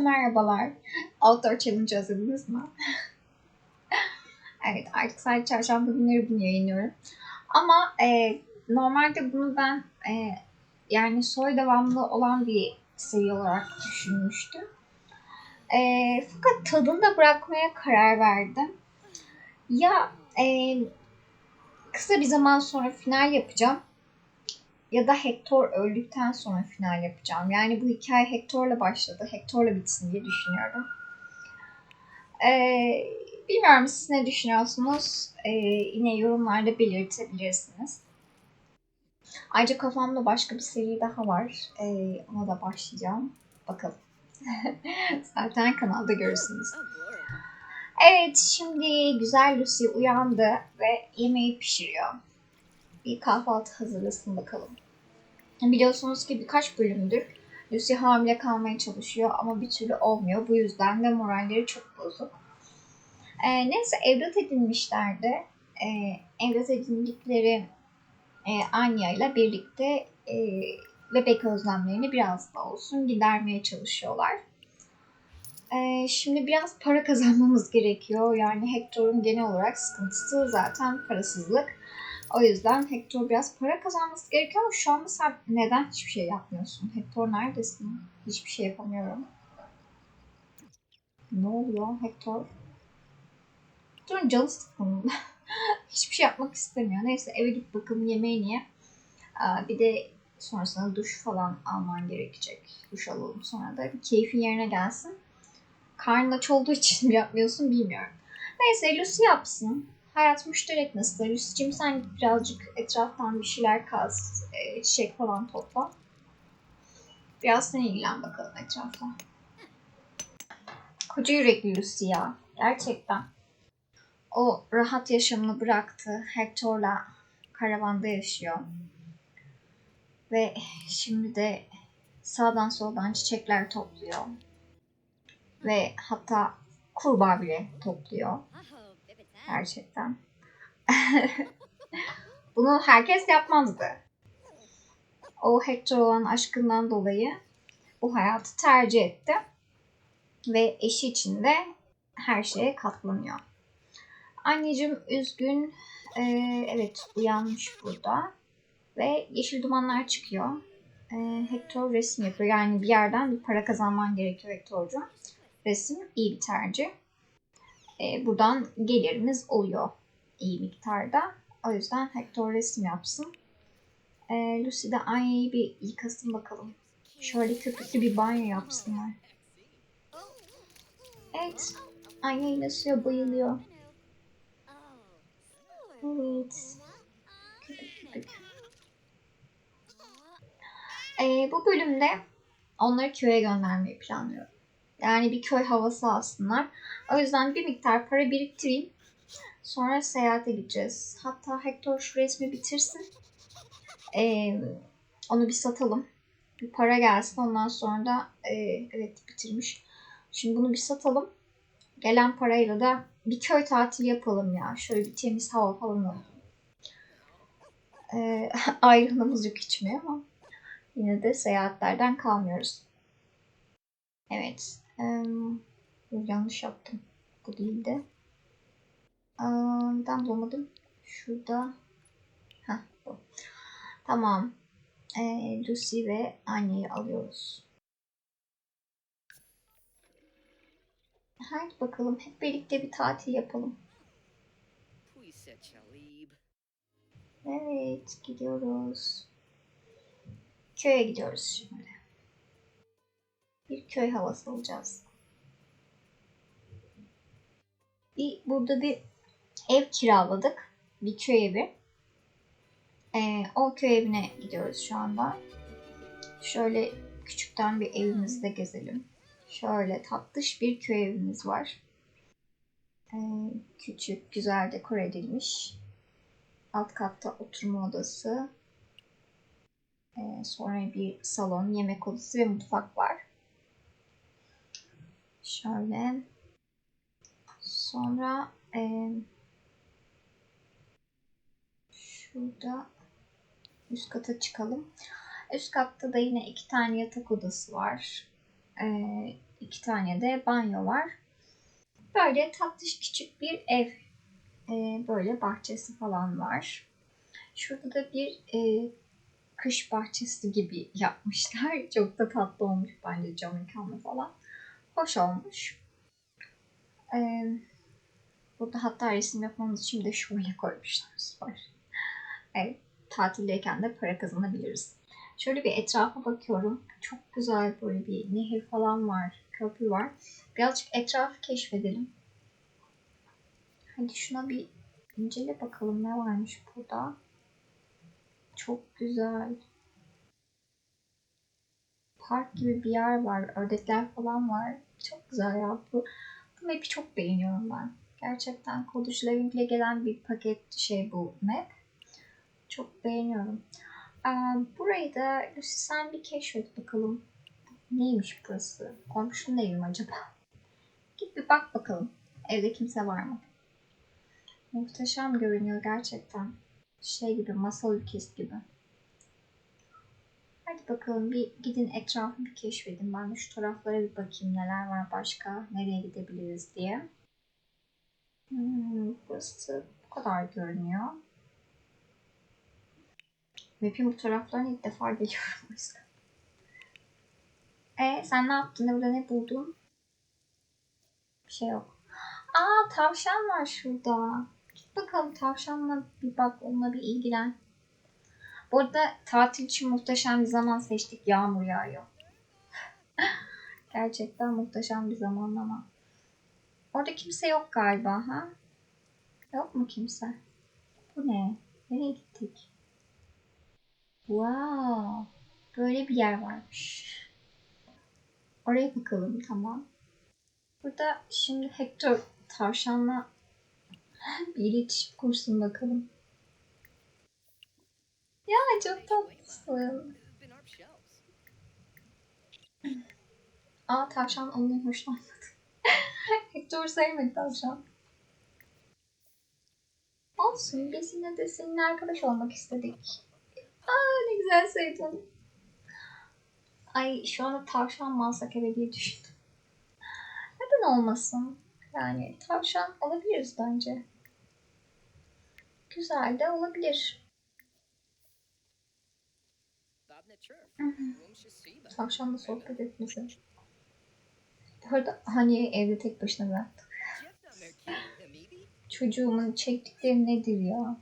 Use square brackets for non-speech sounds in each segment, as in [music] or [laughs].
Merhabalar. Outdoor Challenge hazırladınız mı? [laughs] evet artık sadece çarşamba günleri bunu yayınlıyorum. Ama e, normalde bunu ben e, yani soy devamlı olan bir seri olarak düşünmüştüm. E, fakat tadını da bırakmaya karar verdim. Ya e, kısa bir zaman sonra final yapacağım ya da Hector öldükten sonra final yapacağım. Yani bu hikaye Hector'la başladı. Hector'la bitsin diye düşünüyorum. Ee, bilmiyorum siz ne düşünüyorsunuz? Ee, yine yorumlarda belirtebilirsiniz. Ayrıca kafamda başka bir seri daha var. Ee, ona da başlayacağım. Bakalım. [laughs] Zaten kanalda görürsünüz. Evet, şimdi güzel Lucy uyandı ve yemeği pişiriyor bir kahvaltı hazırlasın bakalım. Biliyorsunuz ki birkaç bölümdür Lucy hamile kalmaya çalışıyor ama bir türlü olmuyor. Bu yüzden de moralleri çok bozuk. E, neyse evlat edinmişlerdi. E, evlat edindikleri e, Anya ile birlikte e, bebek özlemlerini biraz da olsun gidermeye çalışıyorlar. E, şimdi biraz para kazanmamız gerekiyor. Yani Hector'un genel olarak sıkıntısı zaten parasızlık. O yüzden Hector biraz para kazanması gerekiyor ama şu anda sen neden hiçbir şey yapmıyorsun? Hector neredesin? Hiçbir şey yapamıyorum. Ne oluyor Hector? Hector'un canı sıkkın. [laughs] hiçbir şey yapmak istemiyor. Neyse eve git bakalım yemeğini ye. Bir de sonrasında duş falan alman gerekecek. Duş alalım sonra da bir keyfin yerine gelsin. Karnın aç olduğu için mi yapmıyorsun bilmiyorum. Neyse Lucy yapsın. Hayat müşterek nasıl? Lucy'cim sen birazcık etraftan bir şeyler kaz, e, çiçek falan topla. Biraz sen ilgilen bakalım etrafta. Koca yürekli Lucy ya. Gerçekten. O rahat yaşamını bıraktı. Hector'la karavanda yaşıyor. Ve şimdi de sağdan soldan çiçekler topluyor. Ve hatta kurbağa bile topluyor. Gerçekten. [laughs] Bunu herkes yapmazdı. O Hector olan aşkından dolayı bu hayatı tercih etti. Ve eşi için de her şeye katlanıyor. Anneciğim üzgün. Ee, evet uyanmış burada. Ve yeşil dumanlar çıkıyor. Ee, Hector resim yapıyor. Yani bir yerden bir para kazanman gerekiyor Hector'cum. Resim iyi bir tercih e, buradan gelirimiz oluyor iyi miktarda. O yüzden Hector resim yapsın. E, Lucy de Anya'yı bir yıkasın bakalım. Şöyle köpüklü bir banyo yapsınlar. Evet. Yine suya bayılıyor. Evet. Ee, bu bölümde onları köye göndermeyi planlıyorum. Yani bir köy havası alsınlar. O yüzden bir miktar para biriktireyim. Sonra seyahate gideceğiz. Hatta Hector şu resmi bitirsin. Ee, onu bir satalım. Bir para gelsin. Ondan sonra da e, evet bitirmiş. Şimdi bunu bir satalım. Gelen parayla da bir köy tatili yapalım ya. Şöyle bir temiz hava falan alalım. Ee, [laughs] ayrılığımız yok içmeye ama yine de seyahatlerden kalmıyoruz. Evet. Um, yanlış yaptım. Bu değildi. Um, ben bulamadım. Şurada. Heh, bu. Tamam. Ee, Lucy ve Anya'yı alıyoruz. Hadi bakalım hep birlikte bir tatil yapalım. Evet gidiyoruz. Köye gidiyoruz şimdi bir köy havası alacağız. Bir, burada bir ev kiraladık. Bir köy evi. Ee, o köy evine gidiyoruz şu anda. Şöyle küçükten bir evimizde gezelim. Şöyle tatlış bir köy evimiz var. Ee, küçük, güzel dekor edilmiş. Alt katta oturma odası. Ee, sonra bir salon, yemek odası ve mutfak var. Şöyle. Sonra e, şurada üst kata çıkalım. Üst katta da yine iki tane yatak odası var. E, iki tane de banyo var. Böyle tatlış küçük bir ev. Ee, böyle bahçesi falan var. Şurada da bir e, kış bahçesi gibi yapmışlar. [laughs] Çok da tatlı olmuş bence cam mekanlı falan. Hoş olmuş. Ee, burada hatta resim yapmamız için de şöyle koymuşlar. Süper. Evet, tatildeyken de para kazanabiliriz. Şöyle bir etrafa bakıyorum. Çok güzel böyle bir nehir falan var. Köprü var. Birazcık etrafı keşfedelim. Hadi şuna bir incele bakalım ne varmış burada. Çok güzel. Park gibi bir yer var. Ördekler falan var. Çok güzel ya. Bu, bu map'i çok beğeniyorum ben. Gerçekten Koduş Living ile gelen bir paket şey bu map. Çok beğeniyorum. Burayı da Lucy sen bir keşfet bakalım. Neymiş burası? Komşunun evi acaba? Git bir bak bakalım. Evde kimse var mı? Muhteşem görünüyor gerçekten. Şey gibi, masal ülkesi gibi. Hadi bakalım bir gidin etrafı bir keşfedin. Ben de şu taraflara bir bakayım neler var başka, nereye gidebiliriz diye. Hmm, burası bu kadar görünüyor. Map'in bu taraflarına ilk defa geliyorum o yüzden. E sen ne yaptın? Burada ne buldun? Bir şey yok. Aa tavşan var şurada. Git bakalım tavşanla bir bak onunla bir ilgilen. Bu arada tatil için muhteşem bir zaman seçtik. Yağmur yağıyor. [laughs] Gerçekten muhteşem bir zamanlama. Orada kimse yok galiba ha? Yok mu kimse? Bu ne? Nereye gittik? Wow. Böyle bir yer varmış. Oraya bakalım tamam. Burada şimdi Hector tavşanla [laughs] bir iletişim kursun bakalım. Ya çok tatlısın. Aa tavşan ondan hoşlanmadı. [laughs] Hector sevmedi tavşan. Olsun biz yine de seninle arkadaş olmak istedik. Aa ne güzel sevdin. Ay şu anda tavşan mı alsak eve diye düşündüm. Neden olmasın? Yani tavşan alabiliriz bence. Güzel de olabilir. Tavşanla sohbet etmesi. Bu arada hani evde tek başına bıraktım. Çocuğumun çektikleri nedir ya?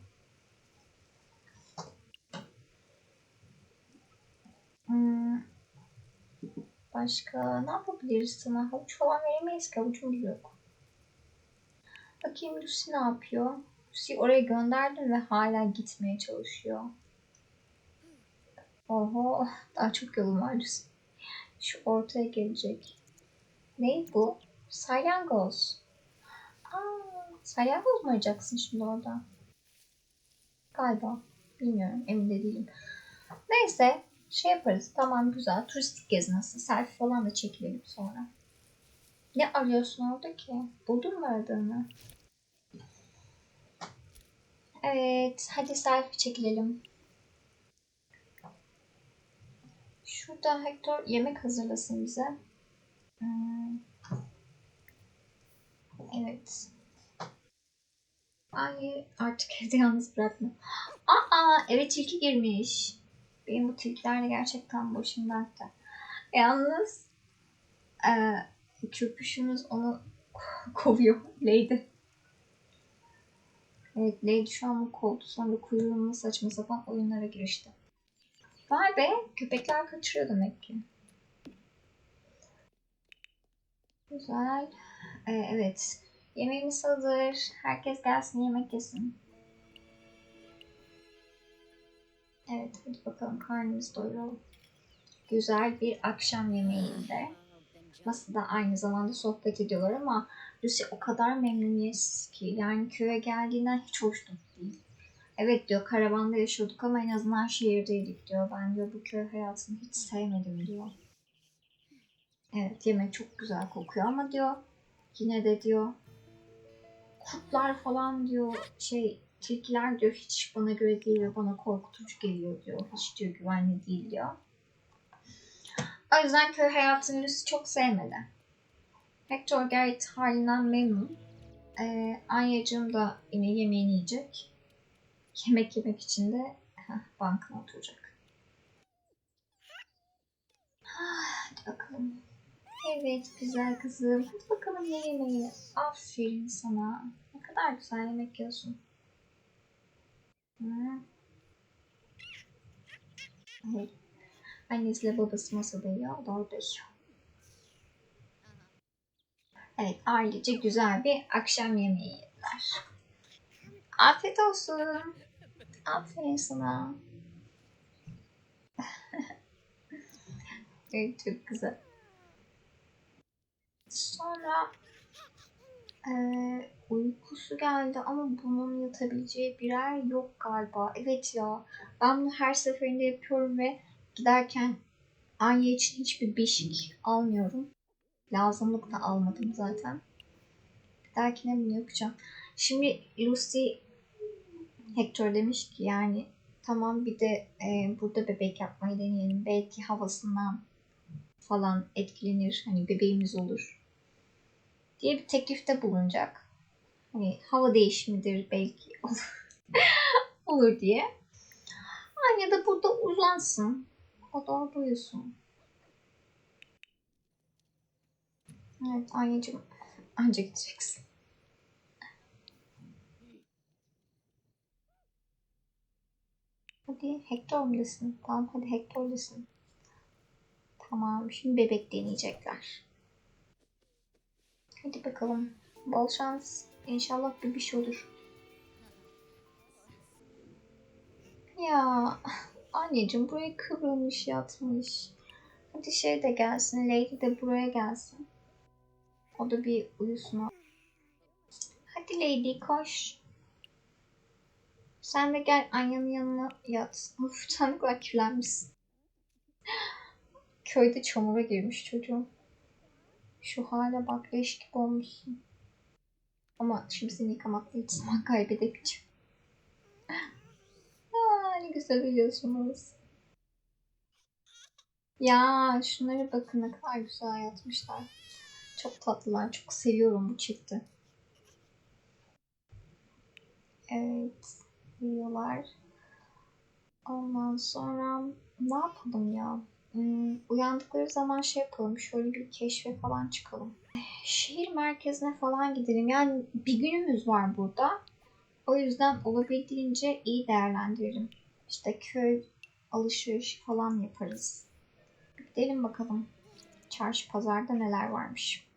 Hmm. Başka ne yapabiliriz sana? Havuç falan veremeyiz ki havucumuz yok. Bakayım Lucy ne yapıyor? Lucy oraya gönderdim ve hala gitmeye çalışıyor. Oho daha çok yolum var. Şu ortaya gelecek. Ne bu? Salyangoz. Aa, salyangoz mu arayacaksın şimdi orada? Galiba. Bilmiyorum. Emin de değilim. Neyse şey yaparız. Tamam güzel. Turistik gezi nasıl? Selfie falan da çekilelim sonra. Ne arıyorsun orada ki? Buldun mu aradığını? Evet. Hadi selfie çekilelim. Şurada Hector yemek hazırlasın bize. Hmm. Evet. Ay artık evde yalnız bırakma. Aa eve tilki girmiş. Benim bu tilkilerle gerçekten başım dertte. Yalnız e, köpüşümüz onu kovuyor. [laughs] Lady. Evet Lady şu an onu kovdu. Sonra kuyruğunu saçma sapan oyunlara girişti. Vay be köpekler kaçırıyor demek ki. Güzel. Ee, evet. Yemeğimiz hazır. Herkes gelsin yemek yesin. Evet hadi bakalım karnımızı doyuralım. Güzel bir akşam yemeğinde. Masada aynı zamanda sohbet ediyorlar ama Lucy o kadar memnuniyetsiz ki. Yani köye geldiğinden hiç hoşnut. Evet diyor karavanda yaşıyorduk ama en azından şehirdeydik diyor. Ben diyor bu köy hayatını hiç sevmedim diyor. Evet yemek çok güzel kokuyor ama diyor yine de diyor kurtlar falan diyor şey tilkiler diyor hiç bana göre değil ve bana korkutucu geliyor diyor. Hiç diyor güvenli değil diyor. O yüzden köy hayatını Lucy çok sevmedi. Hector gayet halinden memnun. Ee, Anya'cığım da yine yemeğini yiyecek. Yemek yemek için de heh, bankına oturacak. Hadi bakalım. Evet güzel kızım. Hadi bakalım ye yemeğini. Aferin sana. Ne kadar güzel yemek yiyorsun. Hı. Evet. Annesiyle babası masada yiyor. Orada yiyor. Evet ailece güzel bir akşam yemeği yediler. Afiyet olsun. Aferin sana. [laughs] evet çok güzel. Sonra eee, uykusu geldi ama bunun yatabileceği bir yer yok galiba. Evet ya ben bunu her seferinde yapıyorum ve giderken Anya için hiçbir beşik almıyorum. Lazımlık da almadım zaten. Giderken bunu yapacağım. Şimdi Lucy Hector demiş ki yani tamam bir de e, burada bebek yapmayı deneyelim. Belki havasından falan etkilenir. Hani bebeğimiz olur. Diye bir teklifte bulunacak. Hani hava değişimidir belki [laughs] olur, diye. Anya da burada uzansın. O da orada uyusun. Evet Anya'cığım anca gideceksin. Hadi Hector'dasın. Tamam hadi Hector'dasın. Tamam şimdi bebek deneyecekler. Hadi bakalım. Bol şans. İnşallah bir bir şey olur. Ya anneciğim buraya kıvrılmış yatmış. Hadi şey de gelsin. Lady de buraya gelsin. O da bir uyusun. Hadi Lady koş. Sen de gel Anya'nın yanına yat. Of sen ne kirlenmişsin. Köyde çamura girmiş çocuğum. Şu hale bak leş gibi olmuşsun. Ama şimdi seni yıkamakla hiç zaman kaybedemeyeceğim. [laughs] Aa, ne güzel uyuyorsunuz. Ya şunlara bakın ne kadar güzel yatmışlar. Çok tatlılar. Çok seviyorum bu çifti. Evet. Uyuyorlar. Ondan sonra ne yapalım ya? Hmm, uyandıkları zaman şey yapalım. Şöyle bir keşfe falan çıkalım. Şehir merkezine falan gidelim. Yani bir günümüz var burada. O yüzden olabildiğince iyi değerlendirelim. İşte köy alışveriş falan yaparız. Gidelim bakalım. Çarşı pazarda neler varmış.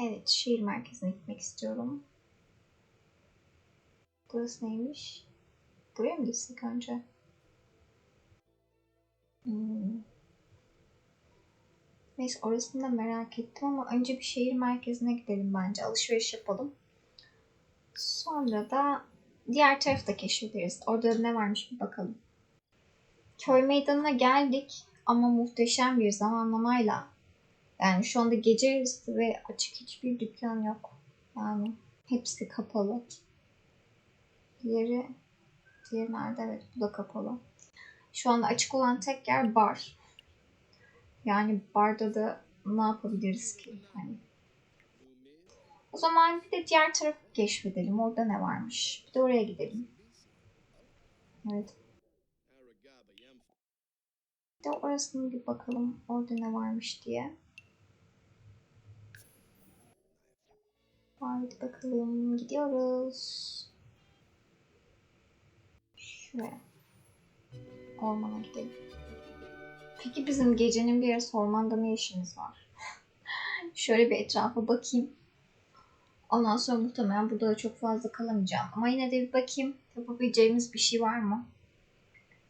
Evet, şehir merkezine gitmek istiyorum. Burası neymiş? Buraya mı gitsek önce? Hmm. Neyse orasını da merak ettim ama önce bir şehir merkezine gidelim bence. Alışveriş yapalım. Sonra da diğer tarafı da keşfederiz. Orada ne varmış bir bakalım. Köy meydanına geldik ama muhteşem bir zamanlamayla. Yani şu anda gece yarısı ve açık hiçbir dükkan yok. Yani hepsi kapalı. Diğeri, diğeri nerede? Evet bu da kapalı. Şu anda açık olan tek yer bar. Yani barda da ne yapabiliriz ki? Hani. O zaman bir de diğer tarafı keşfedelim. Orada ne varmış? Bir de oraya gidelim. Evet. Bir de orasını bir bakalım. Orada ne varmış diye. Haydi bakalım. Gidiyoruz. Şuraya. Ormana gidelim. Peki bizim gecenin bir yarısı ormanda ne işimiz var? [laughs] Şöyle bir etrafa bakayım. Ondan sonra muhtemelen burada da çok fazla kalamayacağım. Ama yine de bir bakayım. Yapabileceğimiz bir şey var mı?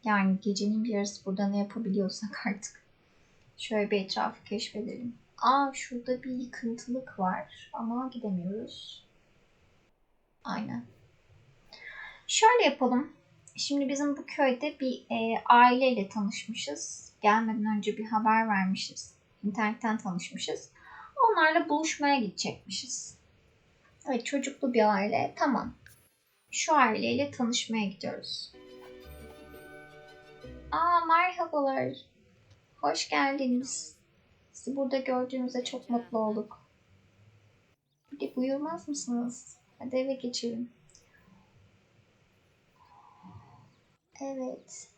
Yani gecenin bir yarısı burada ne yapabiliyorsak [laughs] artık. Şöyle bir etrafı keşfedelim. Aa şurada bir yıkıntılık var ama gidemiyoruz. Aynen. Şöyle yapalım. Şimdi bizim bu köyde bir e, aileyle tanışmışız. Gelmeden önce bir haber vermişiz. İnternetten tanışmışız. Onlarla buluşmaya gidecekmişiz. Evet çocuklu bir aile. Tamam. Şu aileyle tanışmaya gidiyoruz. Aa merhabalar. Hoş geldiniz. Sizi burada gördüğümüzde çok mutlu olduk. Hadi buyurmaz mısınız? Hadi eve geçelim. Evet.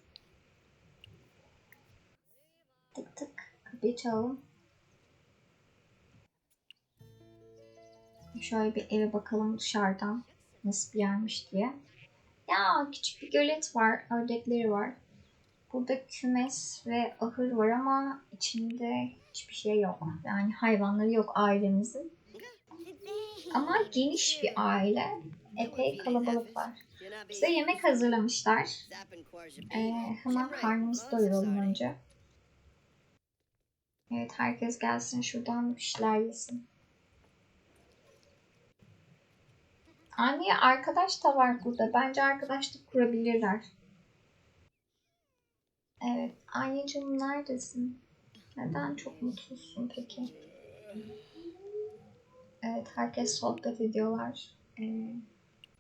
Tık tık. Kapıyı çalalım. Şöyle bir eve bakalım dışarıdan. Nasıl bir yermiş diye. Ya küçük bir gölet var. Ördekleri var. Burada kümes ve ahır var ama içinde hiçbir şey yok. Yani hayvanları yok ailemizin. Ama geniş bir aile. Epey kalabalık var. Bize yemek hazırlamışlar. Ee, hemen karnımızı doyuralım önce. Evet herkes gelsin şuradan bir şeyler yesin. Anne arkadaş da var burada. Bence arkadaşlık kurabilirler. Evet. Anneciğim neredesin? Neden çok mutsuzsun peki? Evet herkes sohbet ediyorlar. Ee,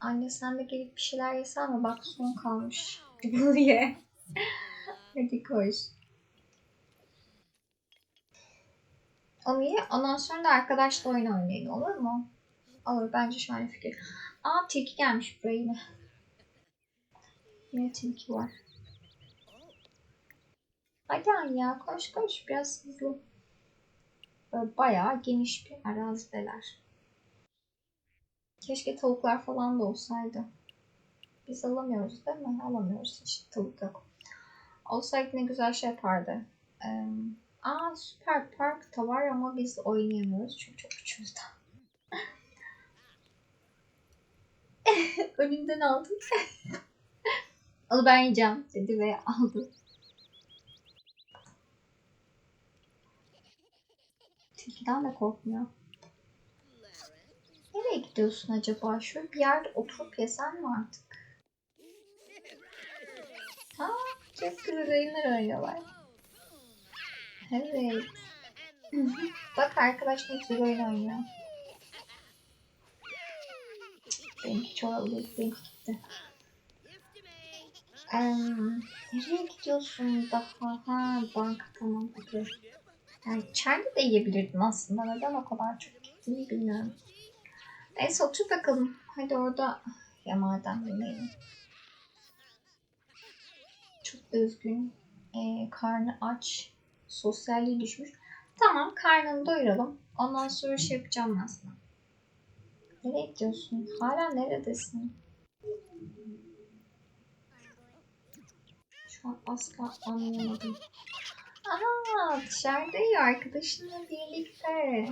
anne sen de gelip bir şeyler yesen mi? Bak son kalmış. Bunu [laughs] ye. Hadi koş. Onu ye. Ondan sonra da arkadaşla oyun oynayın olur mu? Olur bence şöyle fikir. Aa tilki gelmiş buraya yine. Yine tilki var. Hadi Anya koş koş biraz hızlı. Böyle bayağı geniş bir arazideler. Keşke tavuklar falan da olsaydı. Biz alamıyoruz değil mi? Alamıyoruz hiç tavuk yok. Olsaydı ne güzel şey yapardı. Ee, aa süper park da var ama biz oynayamıyoruz çünkü çok küçüğüz. [laughs] Önümden aldı. [laughs] Onu ben yiyeceğim dedi ve aldı. Tilkiden de korkmuyor. Nereye gidiyorsun acaba? Şöyle bir yerde oturup yesen mi artık? Ha, çok güzel oyunlar oynuyorlar. Evet. [laughs] Bak arkadaş ne güzel oyun oynuyor. Benimki çoğaldı, benimki gitti. Em, nereye gidiyorsun daha? Ha, banka tamam. Okay. Yani içeride de yiyebilirdin aslında. Neden o kadar çok gittiğini bilmiyorum. Neyse otur bakalım. Hadi orada ya madem yemeyelim. Çok üzgün. Ee, karnı aç. Sosyalliği düşmüş. Tamam karnını doyuralım. Ondan sonra şey yapacağım aslında. Nereye gidiyorsun? Hala neredesin? Şu an asla anlayamadım. Aa dışarıda ya arkadaşınla birlikte.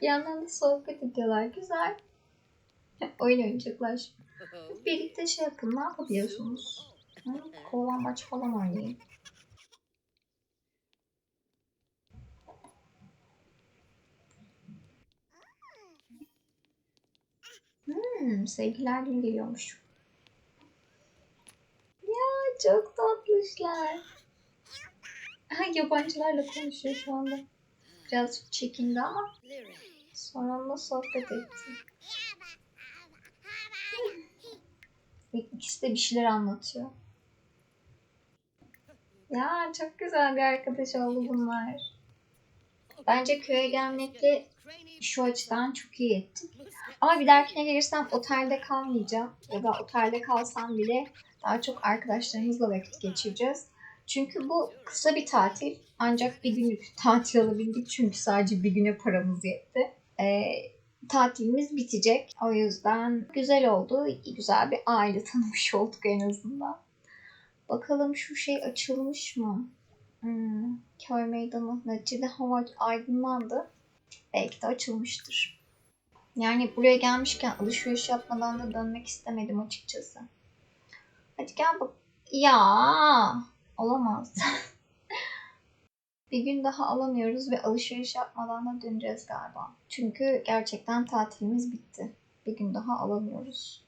Bir yandan da sohbet ediyorlar. Güzel. Oyun oynayacaklar. [laughs] Birlikte şey yapın. Ne yapabiliyorsunuz? Hı? Kovalambaç falan oynayın. Hmm, sevgiler günü geliyormuş. Ya çok tatlışlar. [laughs] Yabancılarla konuşuyor şu anda. Biraz çekindi ama sonra onunla sohbet etti. Ve İkisi de bir şeyler anlatıyor. Ya çok güzel bir arkadaş oldu bunlar. Bence köye gelmekle şu açıdan çok iyi ettik. Ama bir dahakine gelirsem otelde kalmayacağım. Ya da otelde kalsam bile daha çok arkadaşlarımızla vakit geçireceğiz. Çünkü bu kısa bir tatil. Ancak bir günlük [laughs] tatil alabildik. Çünkü sadece bir güne paramız yetti. Ee, tatilimiz bitecek. O yüzden güzel oldu. Güzel bir aile [laughs] tanımış olduk en azından. Bakalım şu şey açılmış mı? Hmm, köy meydanı. Neticede hava aydınlandı. Belki de açılmıştır. Yani buraya gelmişken alışveriş yapmadan da dönmek istemedim açıkçası. Hadi gel bak. Ya olamaz. [laughs] bir gün daha alamıyoruz ve alışveriş yapmadan da döneceğiz galiba. Çünkü gerçekten tatilimiz bitti. Bir gün daha alamıyoruz.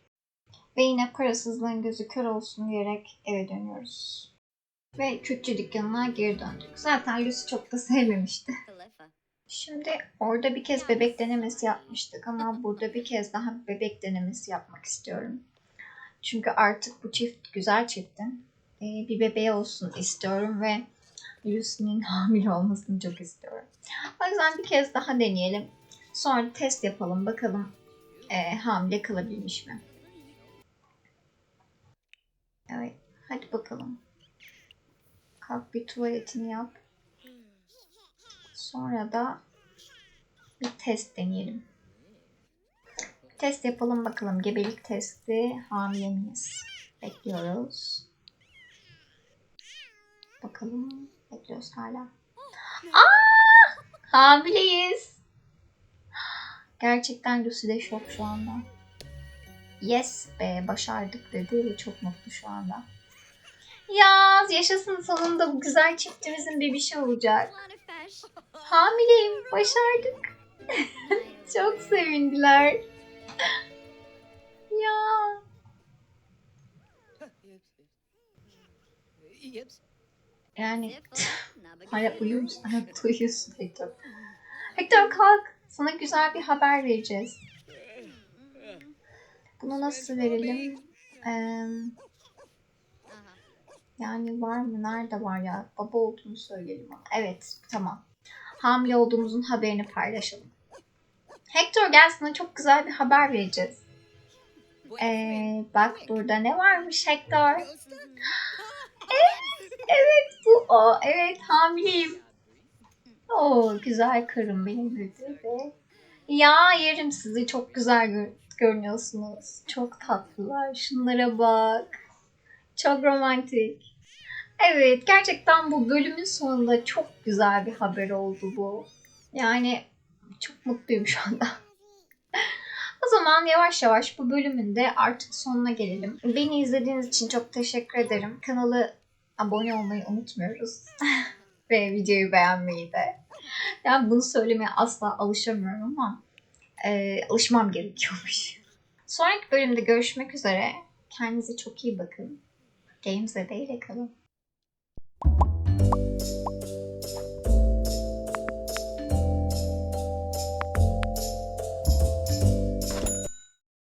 Ve yine parasızlığın gözü kör olsun diyerek eve dönüyoruz. Ve Kürtçü dükkanına geri döndük. Zaten Lucy çok da sevmemişti. Şimdi orada bir kez bebek denemesi yapmıştık ama burada bir kez daha bebek denemesi yapmak istiyorum. Çünkü artık bu çift güzel çiftin. E, bir bebeği olsun istiyorum ve Lucy'nin [laughs] hamile olmasını çok istiyorum. O yüzden bir kez daha deneyelim. Sonra test yapalım bakalım e, hamile kalabilmiş mi? Evet hadi bakalım. Kalk bir tuvaletini yap. Sonra da bir test deneyelim. Test yapalım bakalım. Gebelik testi. Hamile miyiz? Bekliyoruz. Bakalım. Bekliyoruz hala. Aa! Hamileyiz. Gerçekten Lucy de şok şu anda. Yes be başardık dedi ve çok mutlu şu anda. Ya yaşasın sonunda bu güzel çiftimizin bir bir şey olacak. Hamileyim başardık. [laughs] Çok sevindiler. Ya yani hala uyuyor musun? Evet uyuyorsun Hector. Hector kalk. Sana güzel bir haber vereceğiz. Bunu nasıl verelim? Ee, yani var mı? Nerede var ya? Baba olduğunu söyleyelim ona. Evet tamam. Hamile olduğumuzun haberini paylaşalım. Hector gel sana çok güzel bir haber vereceğiz. Ee, bak burada ne varmış Hector? [gasps] Evet bu o. Evet hamileyim. Oo güzel karım benim dedi ya yerim sizi çok güzel gör- görünüyorsunuz. Çok tatlılar. Şunlara bak. Çok romantik. Evet gerçekten bu bölümün sonunda çok güzel bir haber oldu bu. Yani çok mutluyum şu anda. O zaman yavaş yavaş bu bölümün de artık sonuna gelelim. Beni izlediğiniz için çok teşekkür ederim. Kanalı abone olmayı unutmuyoruz. [laughs] Ve videoyu beğenmeyi de. Yani bunu söylemeye asla alışamıyorum ama e, alışmam gerekiyormuş. [laughs] Sonraki bölümde görüşmek üzere. Kendinize çok iyi bakın. Games'e de ile kalın.